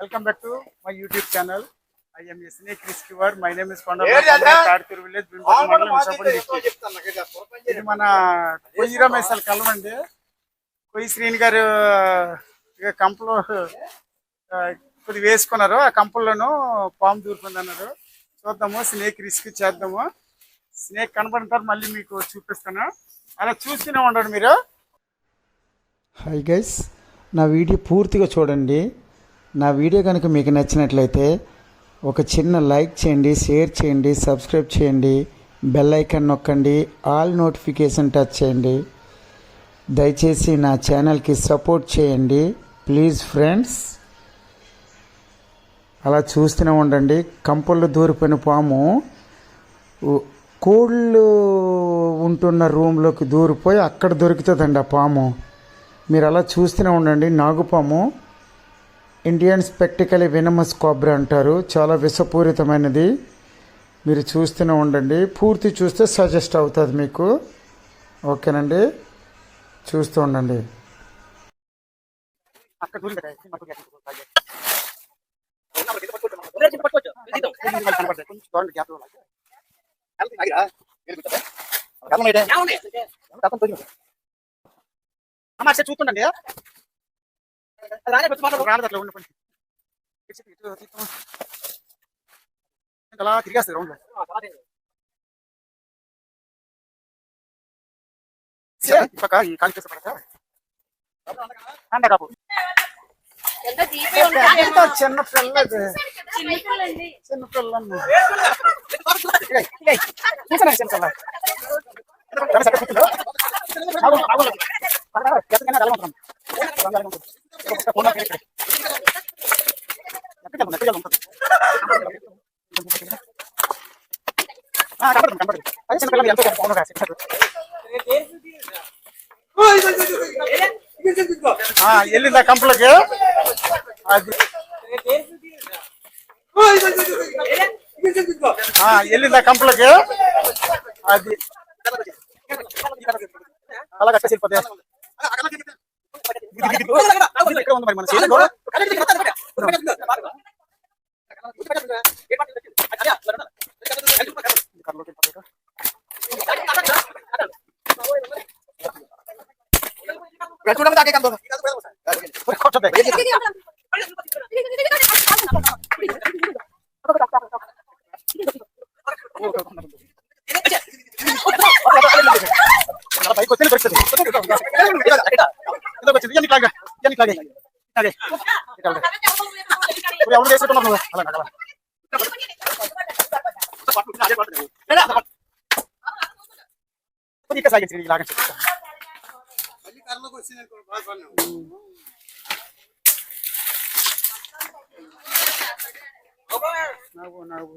welcome back to my YouTube channel. I am a snake rescuer. My name is Konda Tadituru village. ఇది మన కొయ్యిరా మేసాల కలం అండి కొయ్యి శ్రీని గారు కంపలో కొద్ది వేసుకున్నారు. ఆ కంపల్లోనూ పాము దూరుకుంది అన్నారు చూద్దాము స్నేక్ రిస్క్ చేద్దాము. స్నేక్ కనబడిన తర్వాత మళ్ళీ మీకు చూపిస్తాను. అలా చూస్తూనే ఉండండి మీరు. హాయ్ గైస్ నా వీడియో పూర్తిగా చూడండి. నా వీడియో కనుక మీకు నచ్చినట్లయితే ఒక చిన్న లైక్ చేయండి షేర్ చేయండి సబ్స్క్రైబ్ చేయండి బెల్ ఐకాన్ నొక్కండి ఆల్ నోటిఫికేషన్ టచ్ చేయండి. దయచేసి నా ఛానల్కి సపోర్ట్ చేయండి. ప్లీజ్ ఫ్రెండ్స్ అలా చూస్తూనే ఉండండి. కంపల్లో దూరిపోయిన పాము కోళ్ళు ఉంటున్న రూమ్లోకి దూరిపోయి అక్కడ దొరుకుతుందండి ఆ పాము. మీరు అలా చూస్తూనే ఉండండి. నాగుపాము ఇండియన్ స్పెక్టికల్ వినమస్ కాబ్రా అంటారు. చాలా విషపూరితమైనది. మీరు చూస్తూనే ఉండండి. పూర్తి చూస్తే సజెస్ట్ అవుతుంది మీకు. ఓకేనండి? చూస్తూ ఉండండి. చూస్తుండండి. అలా తిరిగేస్తుంది రౌండ్ పక్క ఈ కాలు పడక. కాపు. చిన్న చిన్నపిల్లండి. చిన్న చూసానా చిన్న పిల్ల? వెళ్ళిందా కంపలకి. అది. ఆ, వెళ్ళిందా కంపలకి అది అలా కట్టేసి వెళ్ళిపోతే. ఇక్కడ ఉంది మరి మన చేతిలో. ఇట్లాగే. ఇట్లాగే. ఇప్పుడు ఎవరు చేసుకుంటున్నారు నువ్వు? అలా, అలా. కొద్దిగా సాగించు, ఇలాగే. నవ్వు, నవ్వు.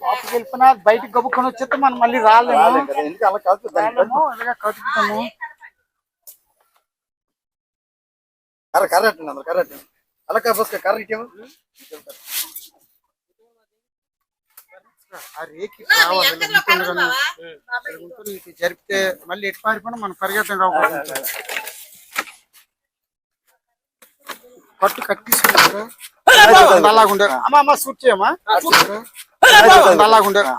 లోపలికి వెళ్ళిపోయినా బయటికి గబుక్కొని వచ్చేస్తే మనం మళ్ళీ రాలేము. ఎందుకు అలా కాదు రాలేము ఇలాగ కతుకుతాము కర్ర కర్ర అట్టండి అందరు కర్ర అట్టండి అలా కర్ర కర్ర ఆ రేకి రావాలి జరిపితే మళ్ళీ ఎటు పారిపోయినా మనం పరిగెత్తం కాకుండా పట్టు కట్టేసుకుంటారు అలాగుండే అమ్మ అమ్మ సూట్ చేయమ్మా?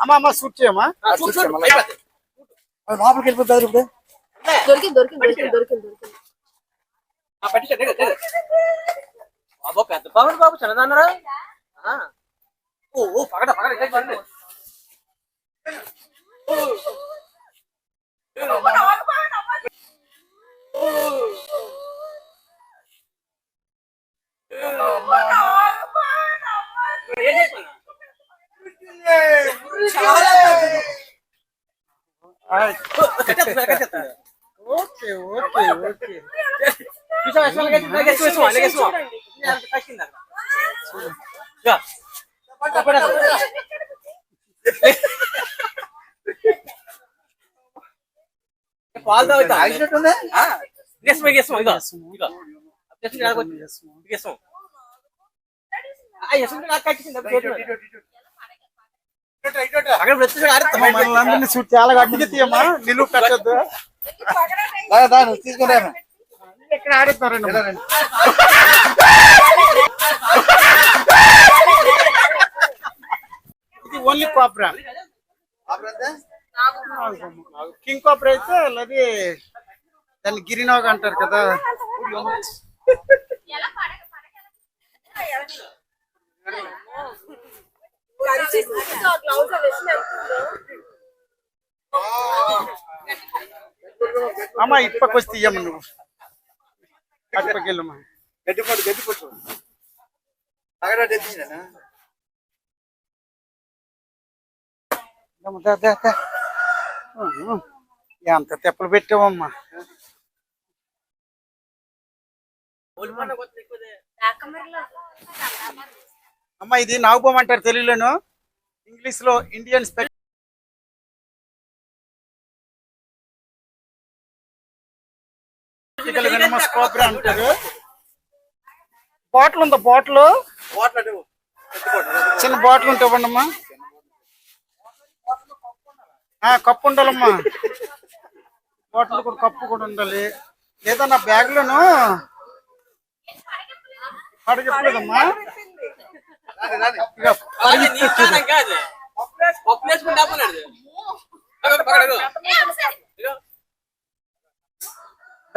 అమ్మ అమ్మ సూట్ చేయమ్మా? లోపలికి వెళ్ళిపోతారు ఇప్పుడు. దొరికింది దొరికింది దొరికింది దొరికింది దొరికింది. బాబు పెద్ద బాబు బాబు చిన్నదన్నరా? ఓ ఓ పగడ పగడ ఇక్కడ చూడండి ఆయ్. కట్టేస్తున్నా, కట్టేస్తున్నా. ఓకే ఓకే ఓకే చూసావా, వేసుకో. ఇది అంత. పట్టేస్తున్నా. పాలు తాగుతా ఆగినట్టుంది. ఆ. అక్కడ ఆడుతాం మనల్ని చాలా గట్టిగా తీయమ్మా నిలువు పెట్టద్దు తీసుకురా ఇక్కడ ఆడుతున్నారండి ఇది ఓన్లీ కాప్రా కింగ్ కాప్రా అయితే అది దాన్ని గిరినాగ్ అంటారు కదా. అమ్మా ఇప్పకొస్తే ఇయ్యమ్మ నువ్వు. గట్టిపట్టు గట్టిపట్టు. ఎంత తెప్పలు పెట్టావమ్మా. అమ్మ ఇది నాగుబొమ్మ అంటారు తెలుగులోను ఇంగ్లీష్లో ఇండియన్ స్పెక్ అంటారు. బాటిల్ ఉందా బాటిల్? చిన్న బాటిల్ ఉంటే ఇవ్వండి అమ్మా. ఆ, కప్పు ఉండాలమ్మా. బాటిల్ కూడా కప్పు కూడా ఉండాలి. లేదా నా బ్యాగ్ లోను అడగట్లేదమ్మా పప్పు వేసుకుంటే ఆపన్నాడు పగడ పగడ ఇదిగో.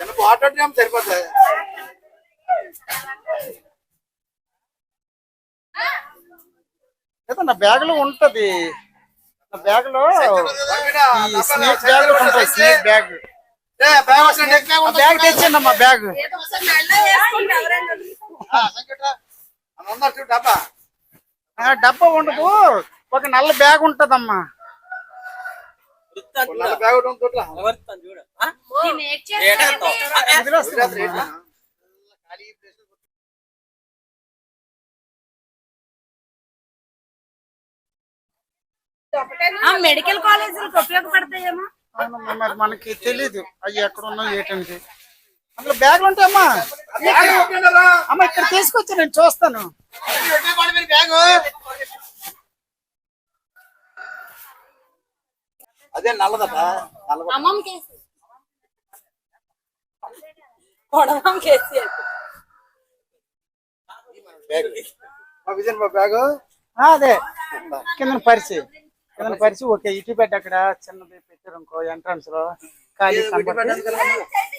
చిన్న బాట సరిపోతుంది లేదా నా బ్యాగ్లో ఉంటది. నా బ్యాగ్లో స్నేక్ బ్యాగ్ ఉంటాయి స్నేక్ బ్యాగ్. బ్యాగ్ తెచ్చండి అమ్మా బ్యాగ్ డబ్బా ఉండదు. ఒక నల్ల బ్యాగ్ ఉంటదమ్మా. మెడికల్ కాలేజీలకు ఉపయోగపడతాయేమో. మరి మనకి తెలీదు. అవి ఎక్కడ ఉన్నాయో ఏంటంటే అందులో బ్యాగులు ఉంటాయమ్మా. అమ్మ ఇక్కడ తీసుకొచ్చి నేను చూస్తాను. అదే నల్లదట నల్ల అమ్మమ్మ కేసు. కొడమం case bag. మా విజయన్ బాబు బ్యాగ్? ఆ, అదే. కింద పరిచి కింద పరిచి ఓకే ఇటు పెట్టి అక్కడ. చిన్నది పెట్టారు ఇంకో ఎంట్రన్స్లో. ఖాళీ కనబడితే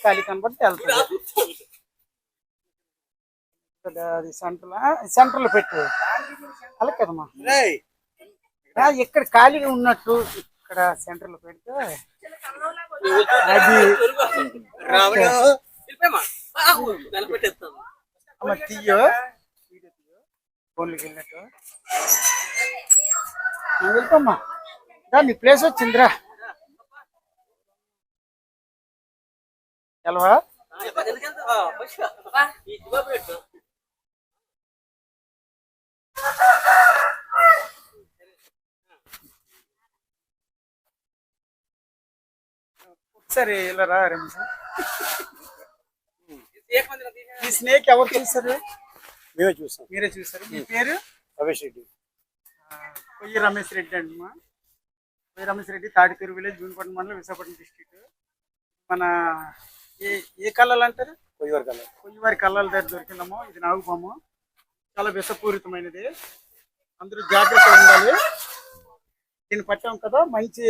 ఖాళీ కనబడితే వెళ్తుంది. అది సెంటర్ సెంటర్లో పెట్టు. అలా కదమ్మా. ఇక్కడ ఖాళీగా ఉన్నట్టు. ఇక్కడ సెంటర్లో పెడితే అది. అమ్మ తీయో. ఫోన్లోకి వెళ్ళినట్టు. నీ ప్లేస్ వచ్చిందిరా. ఎలవా? ఒకసారి ఇలా రా. ఈ స్నేక్ ఎవరు చూసారు మేమే చూస్తాం మీరే చూసారు మీ పేరు? రమేష్ రెడ్డి. కొయ్యి రమేష్ రెడ్డి అండి మా. కొయ్యి రమేష్ రెడ్డి తాడితూరు విలేజ్ జూన్పట్నం మండలం విశాఖపట్నం డిస్ట్రిక్ట్. మన ఏ ఏ కళ్ళలు అంటారు? కొయ్యవారి కల్లా కొయ్యవారి కళ్ళల దగ్గర దొరికిందమ్మో. ఇది నాగుపాము. చాలా విషపూరితమైనది. అందరూ జాగ్రత్తగా ఉండాలి. దీన్ని పట్టాం కదా. మంచి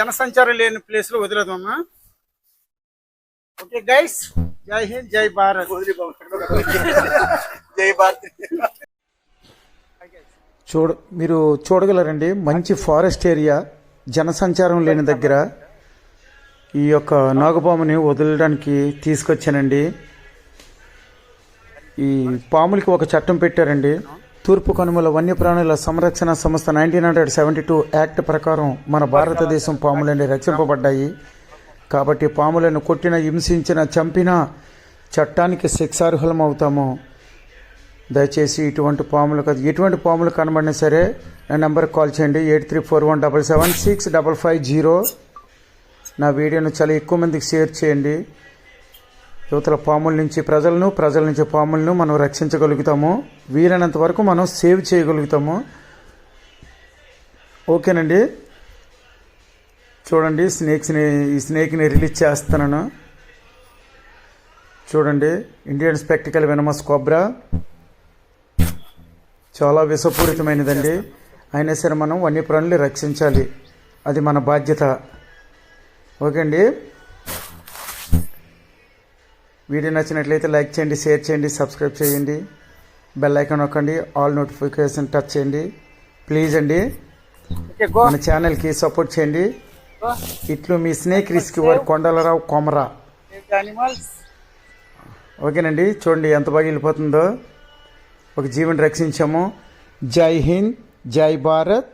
జనసంచారం లేని ప్లేస్లో వదిలేదమ్మా. ఓకే గైస్ జై హింద్ జై భారత్. జై భారత్. చూడ మీరు చూడగలరండి మంచి ఫారెస్ట్ ఏరియా జనసంచారం లేని దగ్గర ఈ యొక్క నాగపాముని వదలడానికి తీసుకొచ్చానండి. ఈ పాములకి ఒక చట్టం పెట్టారండి. తూర్పు కనుమల వన్యప్రాణుల సంరక్షణ సంస్థ nineteen hundred seventy two act ప్రకారం మన భారతదేశం పాములని రక్షింపబడ్డాయి. కాబట్టి పాములను కొట్టిన హింసించిన చంపిన చట్టానికి శిక్షార్హులం అవుతాము దయచేసి ఇటువంటి పాములు కదా ఎటువంటి పాములు కనబడినా సరే నా నెంబర్కి కాల్ చేయండి. Eight three four one double seven six double five zero. నా వీడియోను చాలా ఎక్కువ మందికి షేర్ చేయండి. యువతల పాముల నుంచి ప్రజలను ప్రజల నుంచి పాములను మనం రక్షించగలుగుతాము. వీలైనంత వరకు మనం సేవ్ చేయగలుగుతాము. ఓకేనండి? చూడండి స్నేక్స్ని ఈ స్నేక్ని రిలీజ్ చేస్తున్నాను. చూడండి ఇండియన్ స్పెక్టికల్ వెనమస్ కోబ్రా. చాలా విషపూరితమైనదండి. అయినా సరే మనం వన్యప్రాణులు రక్షించాలి. అది మన బాధ్యత. ఓకే అండి వీడియో నచ్చినట్లయితే లైక్ చేయండి షేర్ చేయండి సబ్స్క్రైబ్ చేయండి. బెల్ ఐకాన్ నొక్కండి ఆల్ నోటిఫికేషన్ టచ్ చేయండి. ప్లీజ్ అండి మన ఛానల్కి సపోర్ట్ చేయండి. ఇట్లు మీ స్నేక్ రిస్క్ వారి కొండలరావు కొమరా. ఓకేనండి చూడండి ఎంత బాగా వెళ్ళిపోతుందో. ఒక జీవిని రక్షించాము. జై హింద్ జై భారత్.